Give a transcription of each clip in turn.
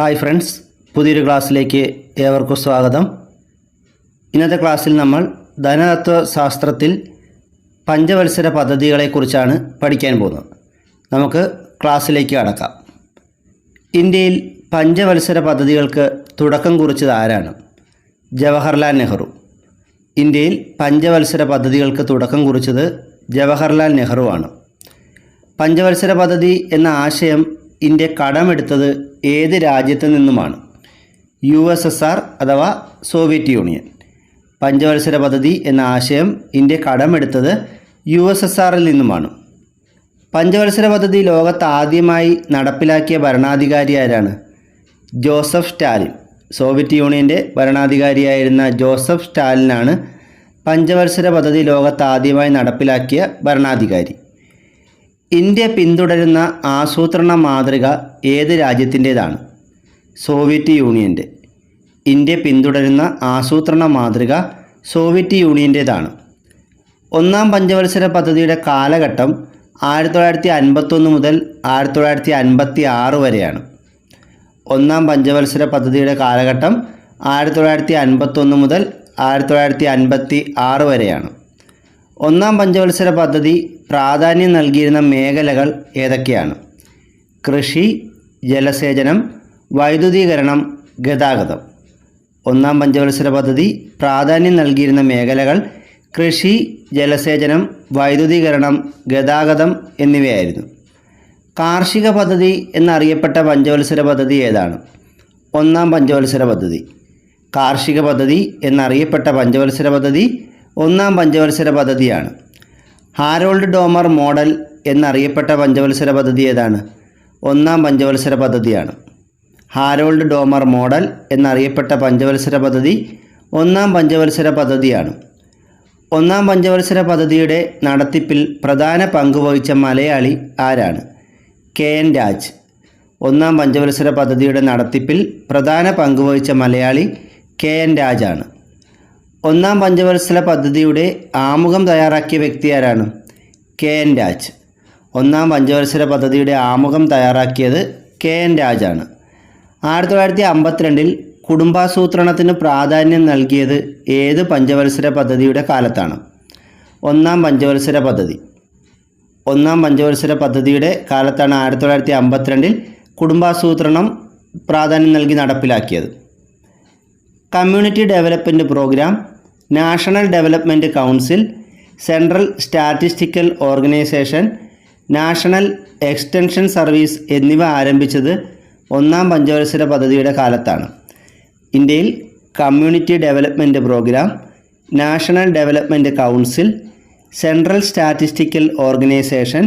Hi friends പുതിയൊരു ക്ലാസ്സിലേക്ക് ഏവർക്കും സ്വാഗതം. ഇന്നത്തെ ക്ലാസ്സിൽ നമ്മൾ ധനതത്വശാസ്ത്രത്തിൽ പഞ്ചവത്സര പദ്ധതികളെക്കുറിച്ചാണ് പഠിക്കാൻ പോകുന്നത്. നമുക്ക് ക്ലാസ്സിലേക്ക് കടക്കാം. ഇന്ത്യയിൽ പഞ്ചവത്സര പദ്ധതികൾക്ക് തുടക്കം കുറിച്ചത് ആരാണ്? ജവഹർലാൽ നെഹ്റു. ഇന്ത്യയിൽ പഞ്ചവത്സര പദ്ധതികൾക്ക് തുടക്കം കുറിച്ചത് ജവഹർലാൽ നെഹ്റുവാണ്. പഞ്ചവത്സര പദ്ധതി എന്ന ആശയം ഇന്ത്യ കടമെടുത്തത് ഏത് രാജ്യത്തു നിന്നുമാണ്? യു എസ് എസ് ആർ അഥവാ സോവിയറ്റ് യൂണിയൻ. പഞ്ചവത്സര പദ്ധതി എന്ന ആശയം ഇന്ത്യ കടമെടുത്തത് യു എസ് എസ് ആറിൽ നിന്നുമാണ്. പഞ്ചവത്സര പദ്ധതി ലോകത്ത് ആദ്യമായി നടപ്പിലാക്കിയ ഭരണാധികാരി ആരാണ്? ജോസഫ് സ്റ്റാലിൻ. സോവിയറ്റ് യൂണിയന്റെ ഭരണാധികാരിയായിരുന്ന ജോസഫ് സ്റ്റാലിനാണ് പഞ്ചവത്സര പദ്ധതി ലോകത്ത് ആദ്യമായി നടപ്പിലാക്കിയ ഭരണാധികാരി. ഇന്ത്യ പിന്തുടരുന്ന ആസൂത്രണ മാതൃക ഏത് രാജ്യത്തിന്റേതാണ്? സോവിയറ്റ് യൂണിയന്റെ. ഇന്ത്യ പിന്തുടരുന്ന ആസൂത്രണ മാതൃക സോവിയറ്റ് യൂണിയന്റേതാണ്. ഒന്നാം പഞ്ചവത്സര പദ്ധതിയുടെ കാലഘട്ടം ആയിരത്തി തൊള്ളായിരത്തി അൻപത്തൊന്ന് മുതൽ ആയിരത്തി തൊള്ളായിരത്തി അൻപത്തി ആറ് വരെയാണ്. ഒന്നാം പഞ്ചവത്സര പദ്ധതിയുടെ കാലഘട്ടം ആയിരത്തി തൊള്ളായിരത്തി അൻപത്തൊന്ന് മുതൽ ആയിരത്തി തൊള്ളായിരത്തി അൻപത്തി ആറ് വരെയാണ്. ഒന്നാം പഞ്ചവത്സര പദ്ധതി പ്രാധാന്യം നൽകിയിരുന്ന മേഖലകൾ ഏതൊക്കെയാണ്? കൃഷി ജലസേചനം വൈദ്യുതീകരണം ഗതാഗതം. ഒന്നാം പഞ്ചവത്സര പദ്ധതി പ്രാധാന്യം നൽകിയിരുന്ന മേഖലകൾ കൃഷി ജലസേചനം വൈദ്യുതീകരണം ഗതാഗതം എന്നിവയായിരുന്നു. കാർഷിക പദ്ധതി എന്നറിയപ്പെട്ട പഞ്ചവത്സര പദ്ധതി ഏതാണ്? ഒന്നാം പഞ്ചവത്സര പദ്ധതി. കാർഷിക പദ്ധതി എന്നറിയപ്പെട്ട പഞ്ചവത്സര പദ്ധതി ഒന്നാം പഞ്ചവത്സര പദ്ധതിയാണ്. ഹാരോൾഡ് ഡോമർ മോഡൽ എന്നറിയപ്പെട്ട പഞ്ചവത്സര പദ്ധതി ഏതാണ്? ഒന്നാം പഞ്ചവത്സര പദ്ധതിയാണ്. ഹാരോൾഡ് ഡോമർ മോഡൽ എന്നറിയപ്പെട്ട പഞ്ചവത്സര പദ്ധതി ഒന്നാം പഞ്ചവത്സര പദ്ധതിയാണ്. ഒന്നാം പഞ്ചവത്സര പദ്ധതിയുടെ നടത്തിപ്പിൽ പ്രധാന പങ്കുവഹിച്ച മലയാളി ആരാണ്? K N Raj. ഒന്നാം പഞ്ചവത്സര പദ്ധതിയുടെ നടത്തിപ്പിൽ പ്രധാന പങ്കുവഹിച്ച മലയാളി കെ എൻ രാജാണ്. ഒന്നാം പഞ്ചവത്സര പദ്ധതിയുടെ ആമുഖം തയ്യാറാക്കിയ വ്യക്തി ആരാണ്? K N Raj. ഒന്നാം പഞ്ചവത്സര പദ്ധതിയുടെ ആമുഖം തയ്യാറാക്കിയത് കെ എൻ രാജാണ്. ആയിരത്തി തൊള്ളായിരത്തി അമ്പത്തിരണ്ടിൽ കുടുംബാസൂത്രണത്തിന് പ്രാധാന്യം നൽകിയത് ഏത് പഞ്ചവത്സര പദ്ധതിയുടെ കാലത്താണ്? ഒന്നാം പഞ്ചവത്സര പദ്ധതി. ഒന്നാം പഞ്ചവത്സര പദ്ധതിയുടെ കാലത്താണ് ആയിരത്തി തൊള്ളായിരത്തി അമ്പത്തിരണ്ടിൽ കുടുംബാസൂത്രണം പ്രാധാന്യം നൽകി നടപ്പിലാക്കിയത്. Community development programme national development council central statistical organisation national extension service എന്നിവ ആരംഭിച്ചത് ഒന്നാം പഞ്ചവത്സര പദ്ധതിയുടെ കാലത്താണ്. ഇന്ത്യയിൽ community development programme national development council central statistical organisation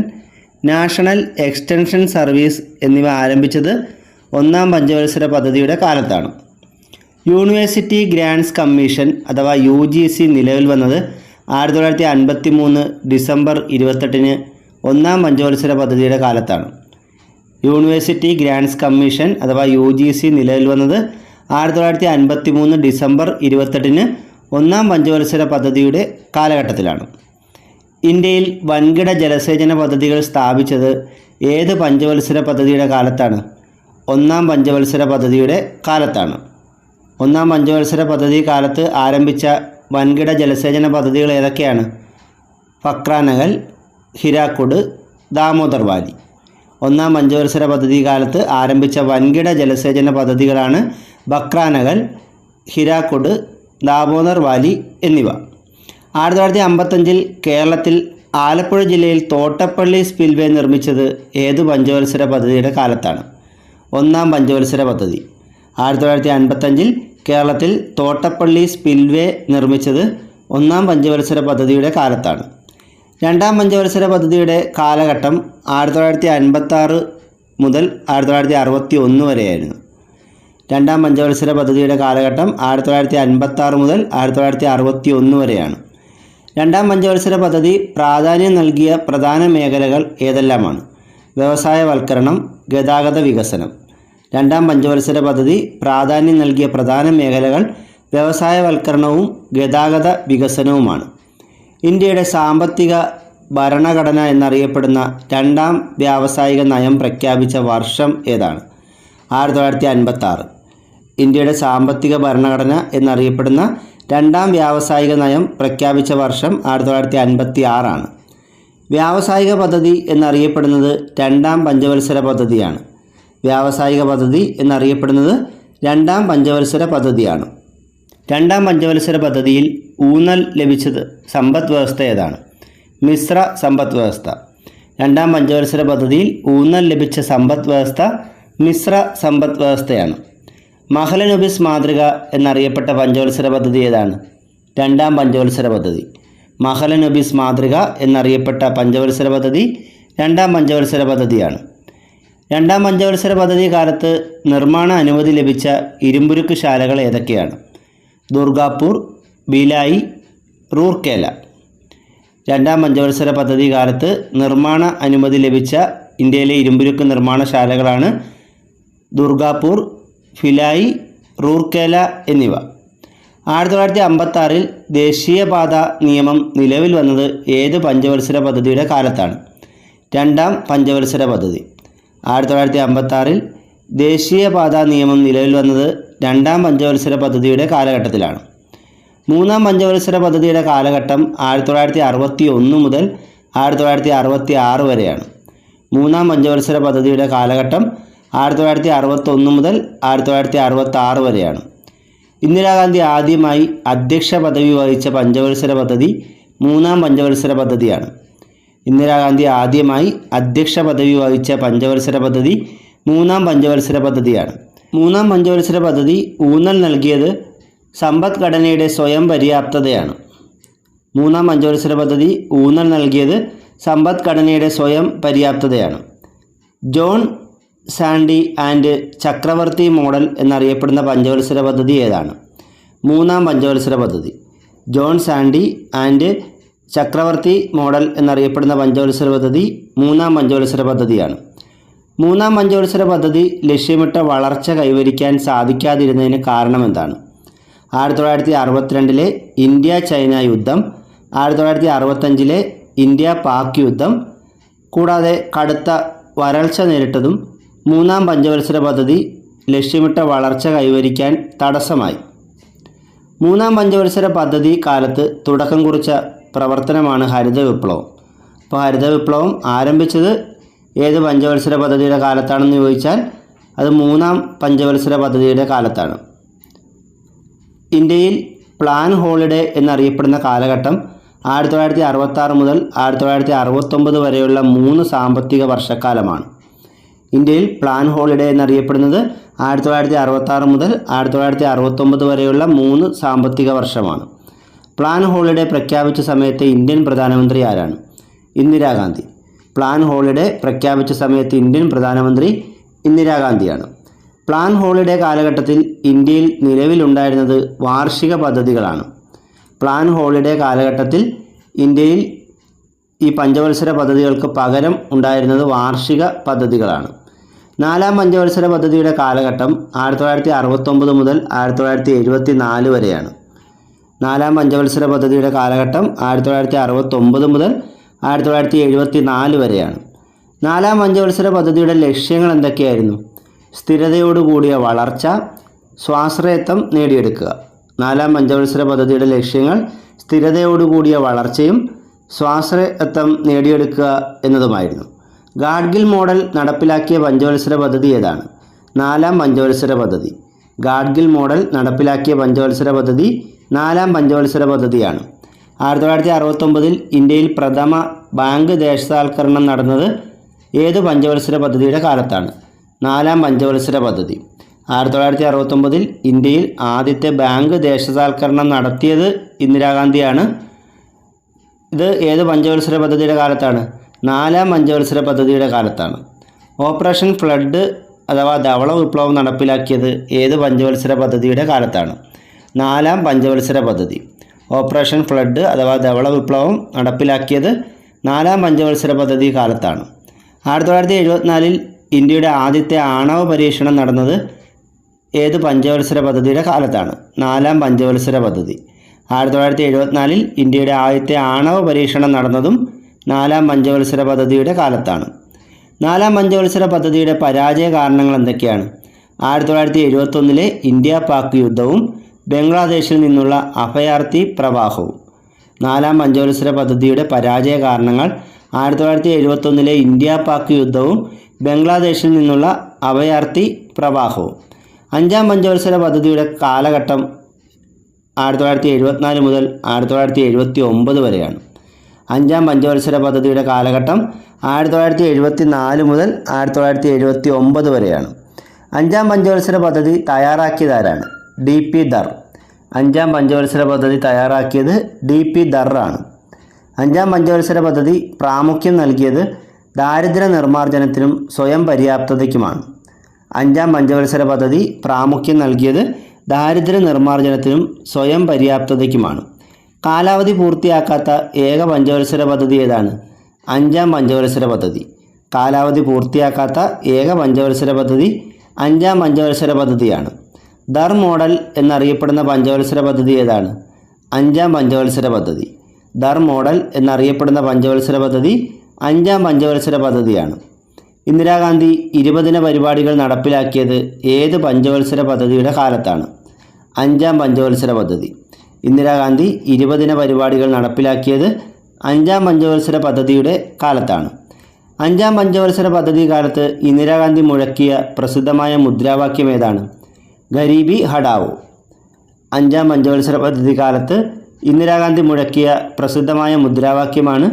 national extension service എന്നിവ ആരംഭിച്ചത് ഒന്നാം പഞ്ചവത്സര പദ്ധതിയുടെ കാലത്താണ്. യൂണിവേഴ്സിറ്റി ഗ്രാൻഡ്സ് കമ്മീഷൻ അഥവാ യു ജി സി നിലവിൽ വന്നത് ആയിരത്തി തൊള്ളായിരത്തി അൻപത്തി മൂന്ന് ഡിസംബർ ഇരുപത്തെട്ടിന് ഒന്നാം പഞ്ചവത്സര പദ്ധതിയുടെ കാലത്താണ്. യൂണിവേഴ്സിറ്റി ഗ്രാൻഡ്സ് കമ്മീഷൻ അഥവാ യു ജി സി നിലവിൽ വന്നത് ആയിരത്തി തൊള്ളായിരത്തി അൻപത്തി മൂന്ന് ഡിസംബർ ഇരുപത്തെട്ടിന് ഒന്നാം പഞ്ചവത്സര പദ്ധതിയുടെ കാലഘട്ടത്തിലാണ്. ഇന്ത്യയിൽ വൻകിട ജലസേചന പദ്ധതികൾ സ്ഥാപിച്ചത് ഏത് പഞ്ചവത്സര പദ്ധതിയുടെ കാലത്താണ്? ഒന്നാം പഞ്ചവത്സര പദ്ധതിയുടെ കാലത്താണ്. ഒന്നാം പഞ്ചവത്സര പദ്ധതി കാലത്ത് ആരംഭിച്ച വൻകിട ജലസേചന പദ്ധതികൾ ഏതൊക്കെയാണ്? ഫക്രാനകൽ ഹിരാക്കുട് ദാമോദർ വാലി. ഒന്നാം പഞ്ചവത്സര പദ്ധതി കാലത്ത് ആരംഭിച്ച വൻകിട ജലസേചന പദ്ധതികളാണ് ബക്രാനകൽ ഹിരാക്കുട് ദാമോദർ വാലി എന്നിവ. ആയിരത്തി തൊള്ളായിരത്തി അമ്പത്തഞ്ചിൽ കേരളത്തിൽ ആലപ്പുഴ ജില്ലയിൽ തോട്ടപ്പള്ളി സ്പിൽവേ നിർമ്മിച്ചത് ഏത് പഞ്ചവത്സര പദ്ധതിയുടെ കാലത്താണ്? ഒന്നാം പഞ്ചവത്സര പദ്ധതി. ആയിരത്തി തൊള്ളായിരത്തി അൻപത്തഞ്ചിൽ കേരളത്തിൽ തോട്ടപ്പള്ളി സ്പിൽവേ നിർമ്മിച്ചത് ഒന്നാം പഞ്ചവത്സര പദ്ധതിയുടെ കാലത്താണ്. രണ്ടാം പഞ്ചവത്സര പദ്ധതിയുടെ കാലഘട്ടം ആയിരത്തി തൊള്ളായിരത്തി അൻപത്താറ് മുതൽ ആയിരത്തി തൊള്ളായിരത്തി അറുപത്തി ഒന്ന് വരെയായിരുന്നു. രണ്ടാം പഞ്ചവത്സര പദ്ധതിയുടെ കാലഘട്ടം ആയിരത്തി തൊള്ളായിരത്തി അൻപത്താറ് മുതൽ ആയിരത്തി തൊള്ളായിരത്തി അറുപത്തി ഒന്ന് വരെയാണ്. രണ്ടാം പഞ്ചവത്സര പദ്ധതി പ്രാധാന്യം നൽകിയ പ്രധാന മേഖലകൾ ഏതെല്ലാമാണ്? വ്യവസായവൽക്കരണം ഗതാഗത വികസനം. രണ്ടാം പഞ്ചവത്സര പദ്ധതി പ്രാധാന്യം നൽകിയ പ്രധാന മേഖലകൾ വ്യവസായവൽക്കരണവും ഗതാഗത വികസനവുമാണ്. ഇന്ത്യയുടെ സാമ്പത്തിക ഭരണഘടന എന്നറിയപ്പെടുന്ന രണ്ടാം വ്യാവസായിക നയം പ്രഖ്യാപിച്ച വർഷം ഏതാണ്? ആയിരത്തി തൊള്ളായിരത്തി അൻപത്തി ആറ് ഇന്ത്യയുടെ സാമ്പത്തിക ഭരണഘടന എന്നറിയപ്പെടുന്ന രണ്ടാം വ്യാവസായിക നയം പ്രഖ്യാപിച്ച വർഷം ആയിരത്തി തൊള്ളായിരത്തി അൻപത്തി ആറാണ് വ്യാവസായിക പദ്ധതി എന്നറിയപ്പെടുന്നത് രണ്ടാം പഞ്ചവത്സര പദ്ധതിയാണ്. വ്യാവസായിക പദ്ധതി എന്നറിയപ്പെടുന്നത് രണ്ടാം പഞ്ചവത്സര പദ്ധതിയാണ്. രണ്ടാം പഞ്ചവത്സര പദ്ധതിയിൽ ഊന്നൽ ലഭിച്ചത് സമ്പദ് വ്യവസ്ഥ ഏതാണ്? മിശ്ര സമ്പദ് വ്യവസ്ഥ. രണ്ടാം പഞ്ചവത്സര പദ്ധതിയിൽ ഊന്നൽ ലഭിച്ച സമ്പദ് വ്യവസ്ഥ മിശ്ര സമ്പദ് വ്യവസ്ഥയാണ്. മഹലനുബിസ് മാതൃക എന്നറിയപ്പെട്ട പഞ്ചവത്സര പദ്ധതി ഏതാണ്? രണ്ടാം പഞ്ചവത്സര പദ്ധതി. മഹലനുബിസ് മാതൃക എന്നറിയപ്പെട്ട പഞ്ചവത്സര പദ്ധതി രണ്ടാം പഞ്ചവത്സര പദ്ധതിയാണ്. രണ്ടാം പഞ്ചവത്സര പദ്ധതി കാലത്ത് നിർമ്മാണ അനുമതി ലഭിച്ച ഇരുമ്പുരുക്ക് ശാലകൾ ഏതൊക്കെയാണ്? ദുർഗാപൂർ ബിലായി റൂർക്കേല. രണ്ടാം പഞ്ചവത്സര പദ്ധതി കാലത്ത് നിർമ്മാണ അനുമതി ലഭിച്ച ഇന്ത്യയിലെ ഇരുമ്പുരുക്ക് നിർമ്മാണശാലകളാണ് ദുർഗാപൂർ ഫിലായി റൂർക്കേല എന്നിവ. ആയിരത്തി തൊള്ളായിരത്തി അമ്പത്താറിൽ ദേശീയപാത നിയമം നിലവിൽ വന്നത് ഏത് പഞ്ചവത്സര പദ്ധതിയുടെ കാലത്താണ്? രണ്ടാം പഞ്ചവത്സര പദ്ധതി. ആയിരത്തി തൊള്ളായിരത്തി അമ്പത്തി ആറിൽ ദേശീയപാത നിയമം നിലവിൽ വന്നത് രണ്ടാം പഞ്ചവത്സര പദ്ധതിയുടെ കാലഘട്ടത്തിലാണ്. മൂന്നാം പഞ്ചവത്സര പദ്ധതിയുടെ കാലഘട്ടം ആയിരത്തി തൊള്ളായിരത്തി അറുപത്തി ഒന്ന് മുതൽ ആയിരത്തി തൊള്ളായിരത്തി അറുപത്തി ആറ് വരെയാണ്. മൂന്നാം പഞ്ചവത്സര പദ്ധതിയുടെ കാലഘട്ടം ആയിരത്തി തൊള്ളായിരത്തി അറുപത്തി ഒന്ന് മുതൽ ആയിരത്തി തൊള്ളായിരത്തി അറുപത്തി ആറ് വരെയാണ്. ഇന്ദിരാഗാന്ധി ആദ്യമായി അധ്യക്ഷ പദവി വഹിച്ച പഞ്ചവത്സര പദ്ധതി മൂന്നാം പഞ്ചവത്സര പദ്ധതിയാണ്. ഇന്ദിരാഗാന്ധി ആദ്യമായി അധ്യക്ഷ പദവി വഹിച്ച പഞ്ചവത്സര പദ്ധതി മൂന്നാം പഞ്ചവത്സര പദ്ധതിയാണ്. മൂന്നാം പഞ്ചവത്സര പദ്ധതി ഊന്നൽ നൽകിയത് സമ്പദ്ഘടനയുടെ സ്വയം പര്യാപ്തതയാണ്. മൂന്നാം പഞ്ചവത്സര പദ്ധതി ഊന്നൽ നൽകിയത് സമ്പദ്ഘടനയുടെ സ്വയം പര്യാപ്തതയാണ്. John Sandy and Chakravarty model എന്നറിയപ്പെടുന്ന പഞ്ചവത്സര പദ്ധതി ഏതാണ്? മൂന്നാം പഞ്ചവത്സര പദ്ധതി. John Sandy and Chakravarty model എന്നറിയപ്പെടുന്ന പഞ്ചവത്സര പദ്ധതി മൂന്നാം പഞ്ചവത്സര പദ്ധതിയാണ്. മൂന്നാം പഞ്ചവത്സര പദ്ധതി ലക്ഷ്യമിട്ട വളർച്ച കൈവരിക്കാൻ സാധിക്കാതിരുന്നതിന് കാരണം എന്താണ് ആയിരത്തി തൊള്ളായിരത്തി അറുപത്തിരണ്ടിലെ ഇന്ത്യ ചൈന യുദ്ധം ആയിരത്തി തൊള്ളായിരത്തി അറുപത്തഞ്ചിലെ ഇന്ത്യ പാക് യുദ്ധം കൂടാതെ കടുത്ത വരൾച്ച നേരിട്ടതും മൂന്നാം പഞ്ചവത്സര പദ്ധതി ലക്ഷ്യമിട്ട വളർച്ച കൈവരിക്കാൻ തടസ്സമായി. മൂന്നാം പഞ്ചവത്സര പദ്ധതി കാലത്ത് തുടക്കം കുറിച്ച പ്രവർത്തനമാണ് ഹരിത വിപ്ലവം. അപ്പോൾ ഹരിത വിപ്ലവം ആരംഭിച്ചത് ഏത് പഞ്ചവത്സര പദ്ധതിയുടെ കാലത്താണെന്ന് ചോദിച്ചാൽ അത് മൂന്നാം പഞ്ചവത്സര പദ്ധതിയുടെ കാലത്താണ്. ഇന്ത്യയിൽ പ്ലാൻ ഹോളിഡേ എന്നറിയപ്പെടുന്ന കാലഘട്ടം ആയിരത്തി തൊള്ളായിരത്തി അറുപത്താറ് മുതൽ ആയിരത്തി തൊള്ളായിരത്തി അറുപത്തൊമ്പത് വരെയുള്ള മൂന്ന് സാമ്പത്തിക വർഷക്കാലമാണ്. ഇന്ത്യയിൽ പ്ലാൻ ഹോളിഡേ എന്നറിയപ്പെടുന്നത് ആയിരത്തി തൊള്ളായിരത്തി അറുപത്താറ് മുതൽ ആയിരത്തി തൊള്ളായിരത്തി അറുപത്തൊമ്പത് വരെയുള്ള മൂന്ന് സാമ്പത്തിക വർഷമാണ്. പ്ലാൻ ഹോളിഡേ പ്രഖ്യാപിച്ച സമയത്തെ ഇന്ത്യൻ പ്രധാനമന്ത്രി ആരാണ്? ഇന്ദിരാഗാന്ധി. പ്ലാൻ ഹോളിഡേ പ്രഖ്യാപിച്ച സമയത്ത് ഇന്ത്യൻ പ്രധാനമന്ത്രി ഇന്ദിരാഗാന്ധിയാണ്. പ്ലാൻ ഹോളിഡേ കാലഘട്ടത്തിൽ ഇന്ത്യയിൽ നിലവിലുണ്ടായിരുന്നത് വാർഷിക പദ്ധതികളാണ്. പ്ലാൻ ഹോളിഡേ കാലഘട്ടത്തിൽ ഇന്ത്യയിൽ ഈ പഞ്ചവത്സര പദ്ധതികൾക്ക് പകരം ഉണ്ടായിരുന്നത് വാർഷിക പദ്ധതികളാണ്. നാലാം പഞ്ചവത്സര പദ്ധതിയുടെ കാലഘട്ടം ആയിരത്തി തൊള്ളായിരത്തി അറുപത്തൊമ്പത് മുതൽ ആയിരത്തി തൊള്ളായിരത്തി എഴുപത്തി നാല് വരെയാണ്. നാലാം പഞ്ചവത്സര പദ്ധതിയുടെ കാലഘട്ടം ആയിരത്തി തൊള്ളായിരത്തി അറുപത്തൊമ്പത് മുതൽ ആയിരത്തി തൊള്ളായിരത്തി എഴുപത്തി നാല് വരെയാണ്. നാലാം പഞ്ചവത്സര പദ്ധതിയുടെ ലക്ഷ്യങ്ങൾ എന്തൊക്കെയായിരുന്നു? സ്ഥിരതയോടുകൂടിയ വളർച്ച സ്വാശ്രയത്വം നേടിയെടുക്കുക. നാലാം പഞ്ചവത്സര പദ്ധതിയുടെ ലക്ഷ്യങ്ങൾ സ്ഥിരതയോടുകൂടിയ വളർച്ചയും സ്വാശ്രയത്വം നേടിയെടുക്കുക എന്നതുമായിരുന്നു. ഗാഡ്ഗിൽ മോഡൽ നടപ്പിലാക്കിയ പഞ്ചവത്സര പദ്ധതി ഏതാണ്? നാലാം പഞ്ചവത്സര പദ്ധതി. ഗാഡ്ഗിൽ മോഡൽ നടപ്പിലാക്കിയ പഞ്ചവത്സര പദ്ധതി നാലാം പഞ്ചവത്സര പദ്ധതിയാണ്. ആയിരത്തി തൊള്ളായിരത്തി അറുപത്തൊമ്പതിൽ ഇന്ത്യയിൽ പ്രഥമ ബാങ്ക് ദേശസാൽക്കരണം നടന്നത് ഏത് പഞ്ചവത്സര പദ്ധതിയുടെ കാലത്താണ്. നാലാം പഞ്ചവത്സര പദ്ധതി. ആയിരത്തി തൊള്ളായിരത്തി അറുപത്തൊമ്പതിൽ ഇന്ത്യയിൽ ആദ്യത്തെ ബാങ്ക് ദേശസാൽക്കരണം നടത്തിയത് ഇന്ദിരാഗാന്ധിയാണ്. ഇത് ഏത് പഞ്ചവത്സര പദ്ധതിയുടെ കാലത്താണ്? നാലാം പഞ്ചവത്സര പദ്ധതിയുടെ കാലത്താണ്. ഓപ്പറേഷൻ ഫ്ലഡ് അഥവാ ധവള വിപ്ലവം നടപ്പിലാക്കിയത് ഏത് പഞ്ചവത്സര പദ്ധതിയുടെ കാലത്താണ്? നാലാം പഞ്ചവത്സര പദ്ധതി. ഓപ്പറേഷൻ ഫ്ലഡ് അഥവാ ധവള വിപ്ലവം നടപ്പിലാക്കിയത് നാലാം പഞ്ചവത്സര പദ്ധതി കാലത്താണ്. ആയിരത്തി തൊള്ളായിരത്തി എഴുപത്തിനാലിൽ ഇന്ത്യയുടെ ആദ്യത്തെ ആണവ പരീക്ഷണം നടന്നത് ഏത് പഞ്ചവത്സര പദ്ധതിയുടെ കാലത്താണ്? നാലാം പഞ്ചവത്സര പദ്ധതി. ആയിരത്തി തൊള്ളായിരത്തി എഴുപത്തിനാലിൽ ഇന്ത്യയുടെ ആദ്യത്തെ ആണവ പരീക്ഷണം നടന്നതും നാലാം പഞ്ചവത്സര പദ്ധതിയുടെ കാലത്താണ്. നാലാം പഞ്ചവത്സര പദ്ധതിയുടെ പരാജയ കാരണങ്ങൾ എന്തൊക്കെയാണ്? ആയിരത്തി തൊള്ളായിരത്തി എഴുപത്തൊന്നിലെ ഇന്ത്യ പാക് യുദ്ധവും ബംഗ്ലാദേശിൽ നിന്നുള്ള അഭയാർത്ഥി പ്രവാഹവും നാലാം പഞ്ചവത്സര പദ്ധതിയുടെ പരാജയ കാരണങ്ങൾ ആയിരത്തി തൊള്ളായിരത്തി എഴുപത്തൊന്നിലെ ഇന്ത്യ പാക് യുദ്ധവും ബംഗ്ലാദേശിൽ നിന്നുള്ള അഭയാർത്ഥി പ്രവാഹവും അഞ്ചാം പഞ്ചവത്സര പദ്ധതിയുടെ കാലഘട്ടം ആയിരത്തി തൊള്ളായിരത്തി എഴുപത്തിനാല് മുതൽ ആയിരത്തി തൊള്ളായിരത്തി എഴുപത്തി ഒമ്പത് വരെയാണ്. അഞ്ചാം പഞ്ചവത്സര പദ്ധതിയുടെ കാലഘട്ടം ആയിരത്തി തൊള്ളായിരത്തി എഴുപത്തി നാല് മുതൽ ആയിരത്തി തൊള്ളായിരത്തി എഴുപത്തി ഒമ്പത് വരെയാണ്. അഞ്ചാം പഞ്ചവത്സര പദ്ധതി തയ്യാറാക്കിയതാരാണ്? ഡി പി ദർ അഞ്ചാം പഞ്ചവത്സര പദ്ധതി തയ്യാറാക്കിയത് ഡി പി ദറാണ് അഞ്ചാം പഞ്ചവത്സര പദ്ധതി പ്രാമുഖ്യം നൽകിയത് ദാരിദ്ര്യ നിർമ്മാർജനത്തിനും സ്വയം പര്യാപ്തതയ്ക്കുമാണ്. അഞ്ചാം പഞ്ചവത്സര പദ്ധതി പ്രാമുഖ്യം നൽകിയത് ദാരിദ്ര്യ നിർമ്മാർജനത്തിനും സ്വയം പര്യാപ്തതയ്ക്കുമാണ്. കാലാവധി പൂർത്തിയാക്കാത്ത ഏക പഞ്ചവത്സര പദ്ധതി ഏതാണ്? അഞ്ചാം പഞ്ചവത്സര പദ്ധതി. കാലാവധി പൂർത്തിയാക്കാത്ത ഏക പഞ്ചവത്സര പദ്ധതി അഞ്ചാം പഞ്ചവത്സര പദ്ധതിയാണ്. ദർ മോഡൽ എന്നറിയപ്പെടുന്ന പഞ്ചവത്സര പദ്ധതി ഏതാണ്? അഞ്ചാം പഞ്ചവത്സര പദ്ധതി. ദർ മോഡൽ എന്നറിയപ്പെടുന്ന പഞ്ചവത്സര പദ്ധതി അഞ്ചാം പഞ്ചവത്സര പദ്ധതിയാണ്. ഇന്ദിരാഗാന്ധി ഇരുപതിന പരിപാടികൾ നടപ്പിലാക്കിയത് ഏത് പഞ്ചവത്സര പദ്ധതിയുടെ കാലത്താണ്? അഞ്ചാം പഞ്ചവത്സര പദ്ധതി. ഇന്ദിരാഗാന്ധി ഇരുപതിന പരിപാടികൾ നടപ്പിലാക്കിയത് അഞ്ചാം പഞ്ചവത്സര പദ്ധതിയുടെ കാലത്താണ്. അഞ്ചാം പഞ്ചവത്സര പദ്ധതി കാലത്ത് ഇന്ദിരാഗാന്ധി മുഴക്കിയ പ്രസിദ്ധമായ മുദ്രാവാക്യം ഏതാണ്? ഗരീബി ഹടാവോ. അഞ്ചാം പഞ്ചവത്സര പദ്ധതി കാലത്ത് ഇന്ദിരാഗാന്ധി മുഴക്കിയ പ്രസിദ്ധമായ മുദ്രാവാക്യമാണ്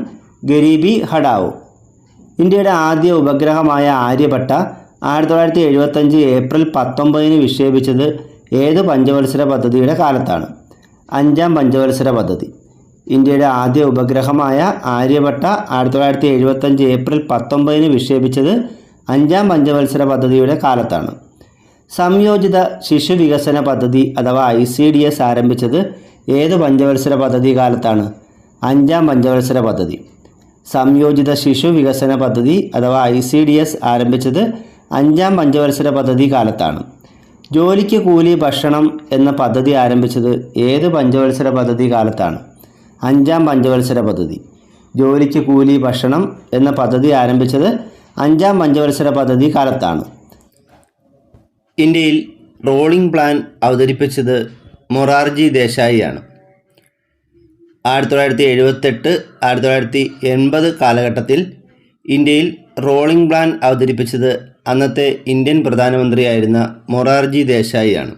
ഗരീബി ഹടാവോ. ഇന്ത്യയുടെ ആദ്യ ഉപഗ്രഹമായ ആര്യഭട്ട ആയിരത്തി തൊള്ളായിരത്തി എഴുപത്തഞ്ച് ഏപ്രിൽ പത്തൊമ്പതിന് വിക്ഷേപിച്ചത് ഏത് പഞ്ചവത്സര പദ്ധതിയുടെ കാലത്താണ്? അഞ്ചാം പഞ്ചവത്സര പദ്ധതി. ഇന്ത്യയുടെ ആദ്യ ഉപഗ്രഹമായ ആര്യഭട്ട ആയിരത്തി തൊള്ളായിരത്തി എഴുപത്തഞ്ച് ഏപ്രിൽ പത്തൊമ്പതിന് വിക്ഷേപിച്ചത് അഞ്ചാം പഞ്ചവത്സര പദ്ധതിയുടെ കാലത്താണ്. സംയോജിത ശിശു വികസന പദ്ധതി അഥവാ ഐ സി ഡി എസ് ആരംഭിച്ചത് ഏത് പഞ്ചവത്സര പദ്ധതി കാലത്താണ്? അഞ്ചാം പഞ്ചവത്സര പദ്ധതി. സംയോജിത ശിശു വികസന പദ്ധതി അഥവാ ഐ സി ഡി എസ് ആരംഭിച്ചത് അഞ്ചാം പഞ്ചവത്സര പദ്ധതി കാലത്താണ്. ജോലിക്ക് കൂലി ഭക്ഷണം എന്ന പദ്ധതി ആരംഭിച്ചത് ഏത് പഞ്ചവത്സര പദ്ധതി കാലത്താണ്? അഞ്ചാം പഞ്ചവത്സര പദ്ധതി. ജോലിക്ക് കൂലി ഭക്ഷണം എന്ന പദ്ധതി ആരംഭിച്ചത് അഞ്ചാം പഞ്ചവത്സര പദ്ധതി കാലത്താണ്. ഇന്ത്യയിൽ റോളിംഗ് പ്ലാൻ അവതരിപ്പിച്ചത് മൊറാർജി ദേശായിയാണ്. ആയിരത്തി തൊള്ളായിരത്തി എഴുപത്തെട്ട് ആയിരത്തി തൊള്ളായിരത്തി എൺപത് കാലഘട്ടത്തിൽ ഇന്ത്യയിൽ റോളിംഗ് പ്ലാൻ അവതരിപ്പിച്ചത് അന്നത്തെ ഇന്ത്യൻ പ്രധാനമന്ത്രിയായിരുന്ന മൊറാർജി ദേശായിയാണ്.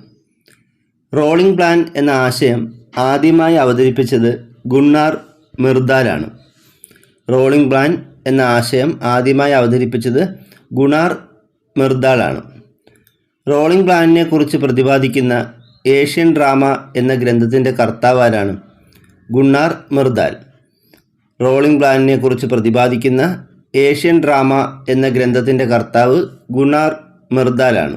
റോളിംഗ് പ്ലാൻ എന്ന ആശയം ആദ്യമായി അവതരിപ്പിച്ചത് ഗുണ്ണാർ മിർദാലാണ്. റോളിംഗ് പ്ലാൻ എന്ന ആശയം ആദ്യമായി അവതരിപ്പിച്ചത് ഗുണാർ മിർദാലാണ്. റോളിംഗ് പ്ലാനിനെ കുറിച്ച് പ്രതിപാദിക്കുന്ന ഏഷ്യൻ ഡ്രാമ എന്ന ഗ്രന്ഥത്തിന്റെ കർത്താവാരാണ് ഗുണ്ണാർ മിർദാൽ. റോളിംഗ് പ്ലാനിനെ കുറിച്ച് പ്രതിപാദിക്കുന്ന ഏഷ്യൻ ഡ്രാമ എന്ന ഗ്രന്ഥത്തിന്റെ കർത്താവ് ഗുണാർ മിർദാലാണ്.